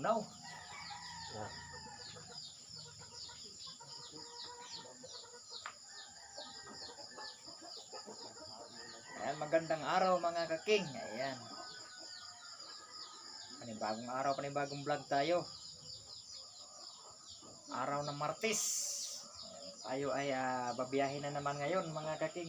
bugnaw. Ayan, magandang araw mga kaking. Ayan. Panibagong araw, panibagong vlog tayo. Araw ng Martes. Tayo ay ah, babiyahin na naman ngayon mga kaking.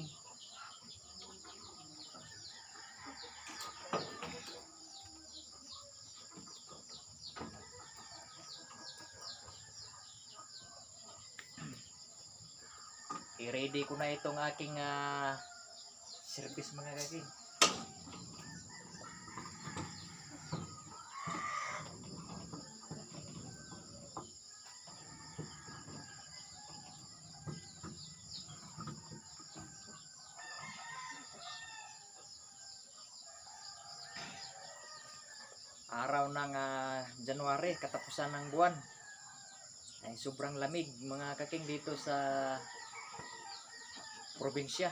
I-ready ko na itong aking ah, service mga kaking. Araw ng ah, January, katapusan ng buwan. Ay sobrang lamig mga kaking dito sa probinsya.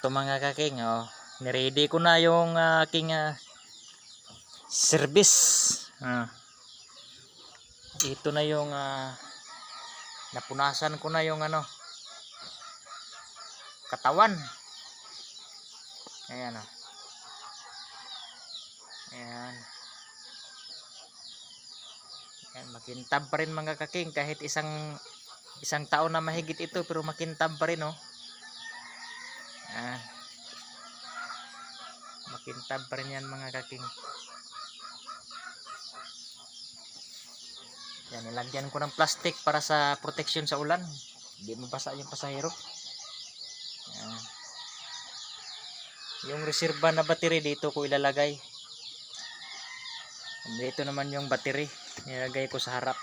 Ito mga kaking, oh, niready ko na yung ah, aking ah, service. Ah. Ito na yung ah, napunasan ko na yung ano katawan. Ayan oh. Ayan. Ayan, makintab pa rin mga kaking kahit isang isang taon na mahigit ito pero makintab pa rin oh. Ah. Makintab pa rin yan mga kaking. Yan, nilagyan ko ng plastic para sa protection sa ulan. Hindi mabasa yung pasahero. Yan. Yung reserva na battery dito ko ilalagay. Dito naman yung battery. Nilagay ko sa harap.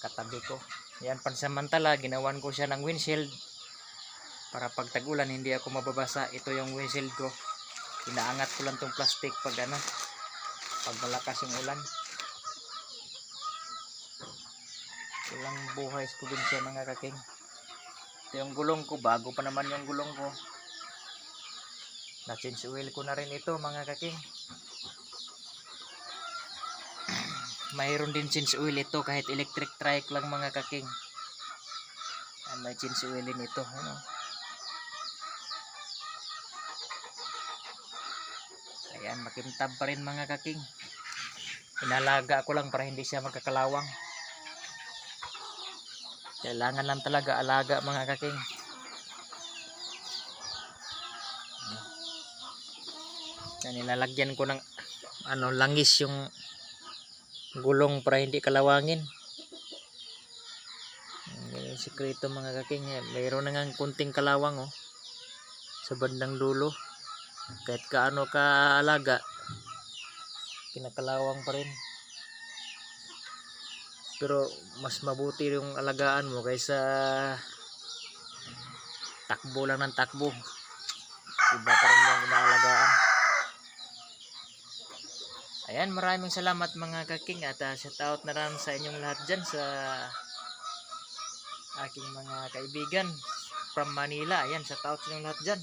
Katabi ko. Yan, pansamantala, ginawan ko siya ng windshield para pag tag-ulan hindi ako mababasa. Ito yung windshield ko. Inaangat ko lang tong plastic pag ano pag malakas yung ulan. Ito buhay sa probinsya mga kaking. Ito yung gulong ko. Bago pa naman yung gulong ko. Na change oil ko na rin ito mga kaking. Mayroon din change oil ito. Kahit electric trike lang mga kaking. Ah, may change oil din ito ano Ayan, makintab pa rin mga kaking. Inalaga ko lang para hindi siya magkakalawang. Kailangan lang talaga alaga mga kaking. Yan, nilalagyan ko ng ano, langis yung gulong para hindi kalawangin. Yan yung sikreto mga kaking. Mayroon na nga kunting kalawang oh. Sa bandang dulo kahit kaano ka alaga kinakalawang pa rin. Pero mas mabuti yung alagaan mo kaysa takbo lang ng takbo. Iba pa rin yung inaalagaan. Ayan maraming salamat mga kaking at uh, shout out na lang sa inyong lahat dyan sa aking mga kaibigan from Manila. Ayan shout out sa inyong lahat dyan